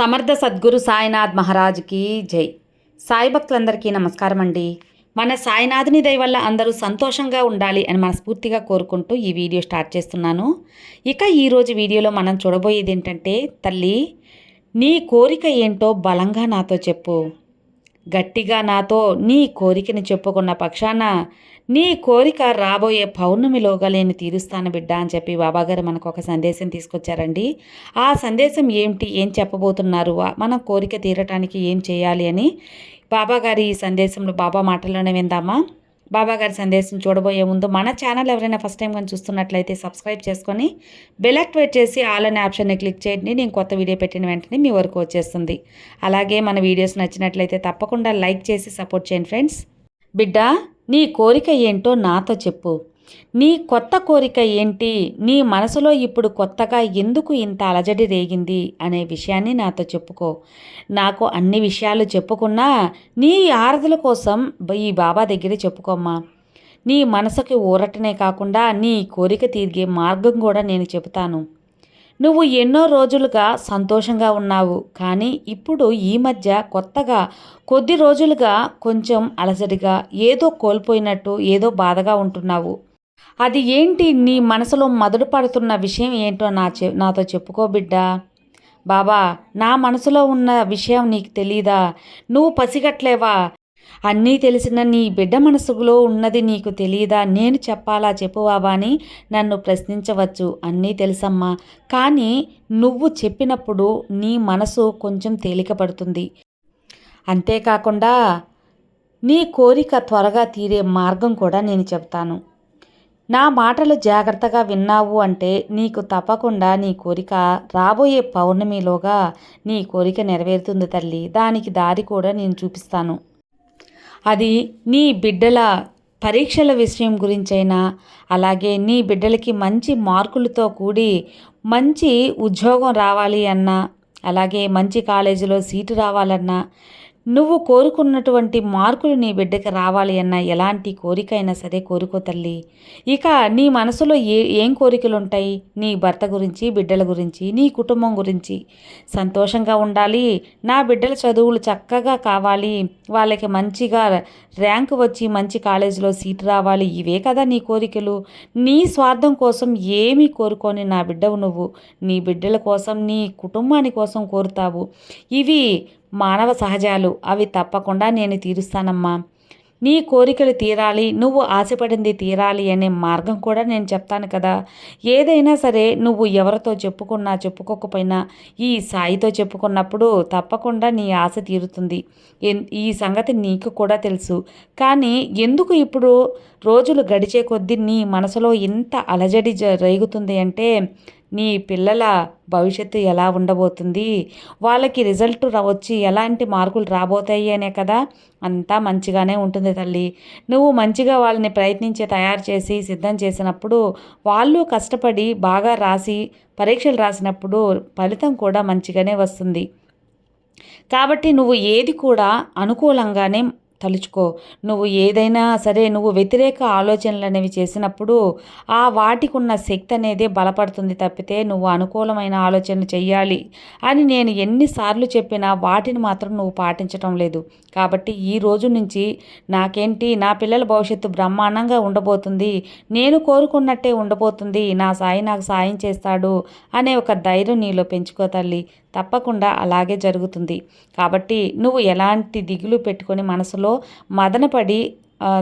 సమర్థ సద్గురు సాయినాథ్ మహారాజ్కి జై. సాయి భక్తులందరికీ నమస్కారం అండి మన సాయినాథుని దయ వల్ల అందరూ సంతోషంగా ఉండాలి అని మనస్ఫూర్తిగా కోరుకుంటూ ఈ వీడియో స్టార్ట్ చేస్తున్నాను. ఇక ఈరోజు వీడియోలో మనం చూడబోయేది ఏంటంటే తల్లి నీ కోరిక ఏంటో బలంగా నాతో చెప్పు. గట్టిగా నాతో నీ కోరికని చెప్పుకున్న పక్షాన నీ కోరిక రాబోయే పౌర్ణమిలోగా నేను తీరుస్తాను బిడ్డ అని చెప్పి బాబాగారు మనకు ఒక సందేశం తీసుకొచ్చారండి. ఆ సందేశం ఏమిటి ఏం చెప్పబోతున్నారు? మన కోరిక తీరటానికి ఏం చేయాలి అని బాబాగారి ఈ సందేశంలో బాబా మాటల్లోనే విందామా? బాబాగారి సందేశం చూడబోయే ముందు మన ఛానల్ ఎవరైనా ఫస్ట్ టైం కానీ చూస్తున్నట్లయితే సబ్స్క్రైబ్ చేసుకొని బెల్ యాక్టివేట్ చేసి ఆల్ అనే ఆప్షన్ని క్లిక్ చేయండి. నేను కొత్త వీడియో పెట్టిన వెంటనే మీ వరకు వచ్చేస్తుంది. అలాగే మన వీడియోస్ నచ్చినట్లయితే తప్పకుండా లైక్ చేసి సపోర్ట్ చేయండి ఫ్రెండ్స్. బిడ్డ నీ కోరిక ఏంటో నాతో చెప్పు. నీ కొత్త కోరిక ఏంటి? నీ మనసులో ఇప్పుడు కొత్తగా ఎందుకు ఇంత అలజడి రేగింది? అనే విషయాన్ని నాతో చెప్పుకో. నాకు అన్ని విషయాలు చెప్పుకున్నా నీ ఆరతుల కోసం ఈ బాబా దగ్గర చెప్పుకోమ్మా. నీ మనసుకి ఊరటనే కాకుండా నీ కోరిక తీర్గే మార్గం కూడా నేను చెబుతాను. నువ్వు ఎన్నో రోజులుగా సంతోషంగా ఉన్నావు. కానీ ఇప్పుడు ఈ మధ్య కొత్తగా కొద్ది రోజులుగా కొంచెం అలసడిగా ఏదో కోల్పోయినట్టు ఏదో బాధగా ఉంటున్నావు. అది ఏంటి నీ మనసులో మొదలు పడుతున్న విషయం ఏంటో నా చె నాతో చెప్పుకో బిడ్డా. బాబా నా మనసులో ఉన్న విషయం నీకు తెలీదా? నువ్వు పసిగట్లేవా అన్నీ తెలిసిన నీ బిడ్డ మనసులో ఉన్నది నీకు తెలియదా నేను చెప్పాలా? చెప్పువాబా అని నన్ను ప్రశ్నించవచ్చు. అన్నీ తెలుసమ్మా. కానీ నువ్వు చెప్పినప్పుడు నీ మనసు కొంచెం తేలికపడుతుంది. అంతేకాకుండా నీ కోరిక త్వరగా తీరే మార్గం కూడా నేను చెప్తాను. నా మాటలు జాగ్రత్తగా విన్నావు అంటే నీకు తప్పకుండా నీ కోరిక రాబోయే పౌర్ణమిలోగా నీ కోరిక నెరవేరుతుంది తల్లి. దానికి దారి కూడా నేను చూపిస్తాను. అది నీ బిడ్డల పరీక్షల విషయం గురించైనా అలాగే నీ బిడ్డలకి మంచి మార్కులతో కూడి మంచి ఉద్యోగం రావాలి అన్నా అలాగే మంచి కాలేజీలో సీటు రావాలన్నా నువ్వు కోరుకున్నటువంటి మార్కులు నీ బిడ్డకి రావాలి అన్న ఎలాంటి కోరిక అయినా సరే కోరుకో తల్లి. ఇక నీ మనసులో ఏ ఏం కోరికలు ఉంటాయి నీ భర్త గురించి బిడ్డల గురించి నీ కుటుంబం గురించి. సంతోషంగా ఉండాలి. నా బిడ్డల చదువులు చక్కగా కావాలి. వాళ్ళకి మంచిగా ర్యాంక్ వచ్చి మంచి కాలేజీలో సీట్ రావాలి. ఇవే కదా నీ కోరికలు. నీ స్వార్థం కోసం ఏమీ కోరుకొని నా బిడ్డవు నువ్వు. నీ బిడ్డల కోసం నీ కుటుంబాని కోసం కోరుతావు. ఇవి మానవ సహజాలు అవి తప్పకుండా నేను తీరుస్తానమ్మా. నీ కోరికలు తీరాలి నువ్వు ఆశపడింది తీరాలి అనే మార్గం కూడా నేను చెప్తాను కదా. ఏదైనా సరే నువ్వు ఎవరితో చెప్పుకున్నా చెప్పుకోకపోయినా ఈ సాయితో చెప్పుకున్నప్పుడు తప్పకుండా నీ ఆశ తీరుతుంది. ఈ సంగతి నీకు కూడా తెలుసు. కానీ ఎందుకు ఇప్పుడు రోజులు గడిచే కొద్దీ నీ మనసులో ఇంత అలజడి జ రేగుతుంది అంటే నీ పిల్లల భవిష్యత్తు ఎలా ఉండబోతుంది? వాళ్ళకి రిజల్ట్ వచ్చి ఎలాంటి మార్కులు రాబోతాయి అనే కదా? అంతా మంచిగానే ఉంటుంది తల్లి. నువ్వు మంచిగా వాళ్ళని ప్రయత్నించి తయారు చేసి సిద్ధం చేసినప్పుడు వాళ్ళు కష్టపడి బాగా రాసి పరీక్షలు రాసినప్పుడు ఫలితం కూడా మంచిగానే వస్తుంది. కాబట్టి నువ్వు ఏది కూడా అనుకూలంగానే తలుచుకో. నువ్వు ఏదైనా సరే నువ్వు వ్యతిరేక ఆలోచనలు అనేవి చేసినప్పుడు ఆ వాటికి ఉన్న శక్తి అనేది బలపడుతుంది తప్పితే నువ్వు అనుకూలమైన ఆలోచన చెయ్యాలి. అని నేను ఎన్నిసార్లు చెప్పినా వాటిని మాత్రం నువ్వు పాటించటం లేదు. కాబట్టి ఈ రోజు నుంచి నాకేంటి? నా పిల్లల భవిష్యత్తు బ్రహ్మాండంగా ఉండబోతుంది. నేను కోరుకున్నట్టే ఉండబోతుంది. నా సాయి నాకు సాయం చేస్తాడు అనే ఒక ధైర్యం నీలో పెంచుకో తల్లి. తప్పకుండా అలాగే జరుగుతుంది. కాబట్టి నువ్వు ఎలాంటి దిగులు పెట్టుకొని మనసులో మదనపడి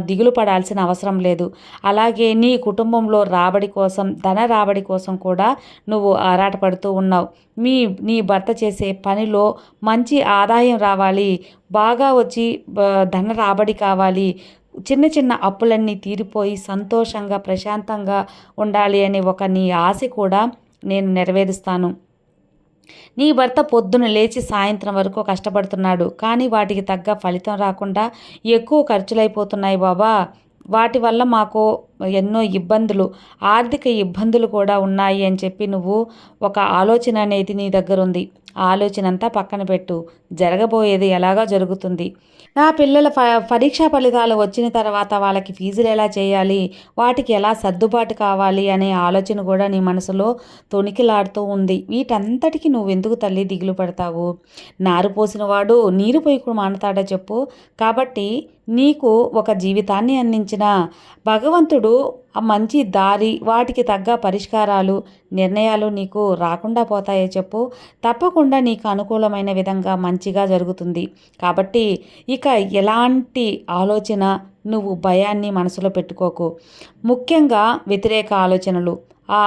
దిగులు పడాల్సిన అవసరం లేదు. అలాగే నీ కుటుంబంలో రాబడి కోసం ధన రాబడి కోసం కూడా నువ్వు ఆరాటపడుతూ ఉన్నావు. మీ నీ భర్త చేసే పనిలో మంచి ఆదాయం రావాలి. బాగా వచ్చి ధన రాబడి కావాలి. చిన్న చిన్న అప్పులన్నీ తీరిపోయి సంతోషంగా ప్రశాంతంగా ఉండాలి అనే ఒక నీ ఆశ కూడా నేను నెరవేరుస్తాను. నీ భర్త పొద్దున లేచి సాయంత్రం వరకు కష్టపడుతున్నాడు కానీ వాటికి తగ్గ ఫలితం రాకుండా ఎక్కువ ఖర్చులైపోతున్నాయి బాబా. వాటి వల్ల మాకు ఎన్నో ఇబ్బందులు ఆర్థిక ఇబ్బందులు కూడా ఉన్నాయి అని చెప్పి నువ్వు ఒక ఆలోచన అనేది నీ దగ్గర ఉంది ఆలోచన అంతా పక్కన పెట్టు. జరగబోయేది ఎలాగా జరుగుతుంది. నా పిల్లల పరీక్షా ఫలితాలు వచ్చిన తర్వాత వాళ్ళకి ఫీజులు ఎలా చేయాలి? వాటికి ఎలా సర్దుబాటు కావాలి? అనే ఆలోచన కూడా నీ మనసులో తొణికిలాడుతూ ఉంది. వీటంతటికి నువ్వు ఎందుకు తల్లి దిగులు పడతావు? నారు పోసిన వాడు నీరు పోయి మానతాడా చెప్పు. కాబట్టి నీకు ఒక జీవితాన్ని అందించిన. భగవంతుడు ఆ మంచి దారి వాటికి తగ్గ పరిష్కారాలు నిర్ణయాలు నీకు రాకుండా పోతాయో చెప్పు. తప్పకుండా నీకు అనుకూలమైన విధంగా మంచిగా జరుగుతుంది. కాబట్టి ఇక ఎలాంటి ఆలోచన నువ్వు భయాన్ని మనసులో పెట్టుకోకు. ముఖ్యంగా వ్యతిరేక ఆలోచనలు. ఆ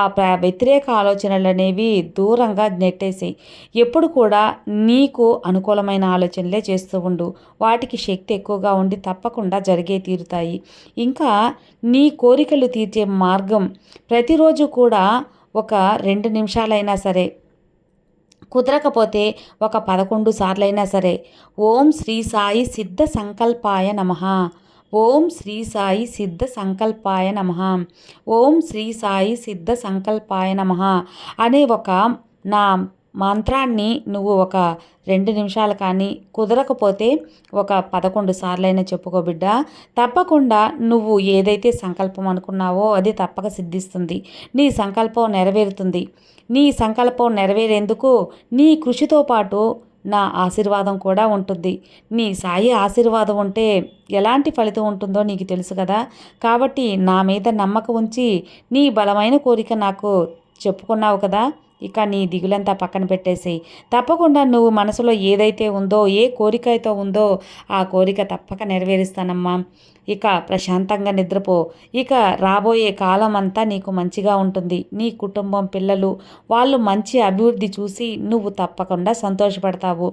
వ్యతిరేక ఆలోచనలు అనేవి దూరంగా నెట్టేసాయి. ఎప్పుడు కూడా నీకు అనుకూలమైన ఆలోచనలే చేస్తూ ఉండు. వాటికి శక్తి ఎక్కువగా ఉండి తప్పకుండా జరిగే తీరుతాయి. ఇంకా నీ కోరికలు తీర్చే మార్గం ప్రతిరోజు కూడా ఒక రెండు నిమిషాలైనా సరే కుదరకపోతే ఒక పదకొండు సార్లైనా సరే ఓం శ్రీ సాయి సిద్ధ సంకల్పాయ నమ. ఓం శ్రీ సాయి సిద్ధ సంకల్పాయ నమ. ఓం శ్రీ సాయి సిద్ధ సంకల్పాయ నమ అనే ఒక నా మంత్రాన్ని నువ్వు ఒక రెండు నిమిషాలు కానీ కుదరకపోతే ఒక పదకొండు సార్లైనా చెప్పుకో బిడ్డ. తప్పకుండా నువ్వు ఏదైతే సంకల్పం అనుకున్నావో అది తప్పక సిద్ధిస్తుంది. నీ సంకల్పం నెరవేరుతుంది. నీ సంకల్పం నెరవేరేందుకు నీ కృషితో పాటు నా ఆశీర్వాదం కూడా ఉంటుంది. నీ సాయి ఆశీర్వాదం ఉంటే ఎలాంటి ఫలితం ఉంటుందో నీకు తెలుసు కదా. కాబట్టి నా మీద నమ్మకం ఉంచి నీ బలమైన కోరిక నాకు చెప్పుకున్నావు కదా. ఇక నీ దిగులంతా పక్కన పెట్టేసి తప్పకుండా నువ్వు మనసులో ఏదైతే ఉందో ఏ కోరిక అయితే ఉందో ఆ కోరిక తప్పక నెరవేరుస్తానమ్మా. ఇక ప్రశాంతంగా నిద్రపో. ఇక రాబోయే కాలం అంతా నీకు మంచిగా ఉంటుంది. నీ కుటుంబం పిల్లలు వాళ్ళు మంచి అభివృద్ధి చూసి నువ్వు తప్పకుండా సంతోషపడతావు.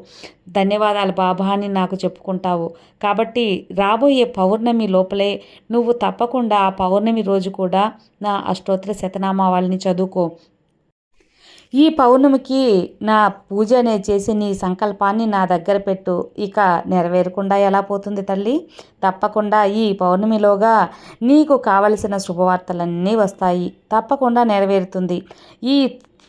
ధన్యవాదాలు బాబా అని నాకు చెప్పుకుంటావు. కాబట్టి రాబోయే పౌర్ణమి లోపలే నువ్వు తప్పకుండా ఆ పౌర్ణమి రోజు కూడా నా అష్టోత్తర శతనామావాల్ని చదువుకో. ఈ పౌర్ణమికి నా పూజ అనే చేసి నీ సంకల్పాన్ని నా దగ్గర పెట్టు. ఇక నెరవేరకుండా ఎలా పోతుంది తల్లి? తప్పకుండా ఈ పౌర్ణమిలోగా నీకు కావలసిన శుభవార్తలన్నీ వస్తాయి. తప్పకుండా నెరవేరుతుంది. ఈ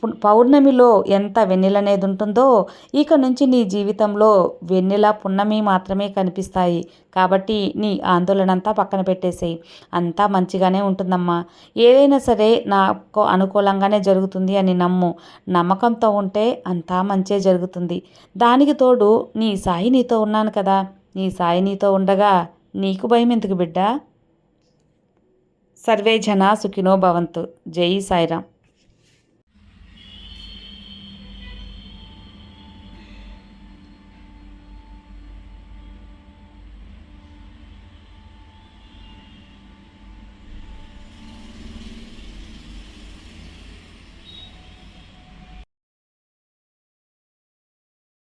పౌర్ణమిలో ఎంత వెన్నెలనేది ఉంటుందో ఇక నుంచి నీ జీవితంలో వెన్నెల పున్నమి మాత్రమే కనిపిస్తాయి. కాబట్టి నీ ఆందోళన అంతా పక్కన పెట్టేసేయి. అంతా మంచిగానే ఉంటుందమ్మా. ఏదైనా సరే నాకు అనుకూలంగానే జరుగుతుంది అని నమ్ము. నమ్మకంతో ఉంటే అంతా మంచే జరుగుతుంది. దానికి తోడు నీ సాయి నీతో ఉన్నాను కదా. నీ సాయి నీతో ఉండగా నీకు భయం ఎందుకు బిడ్డ? సర్వే జనా సుఖినో భవంతు. జై సాయిరామ్.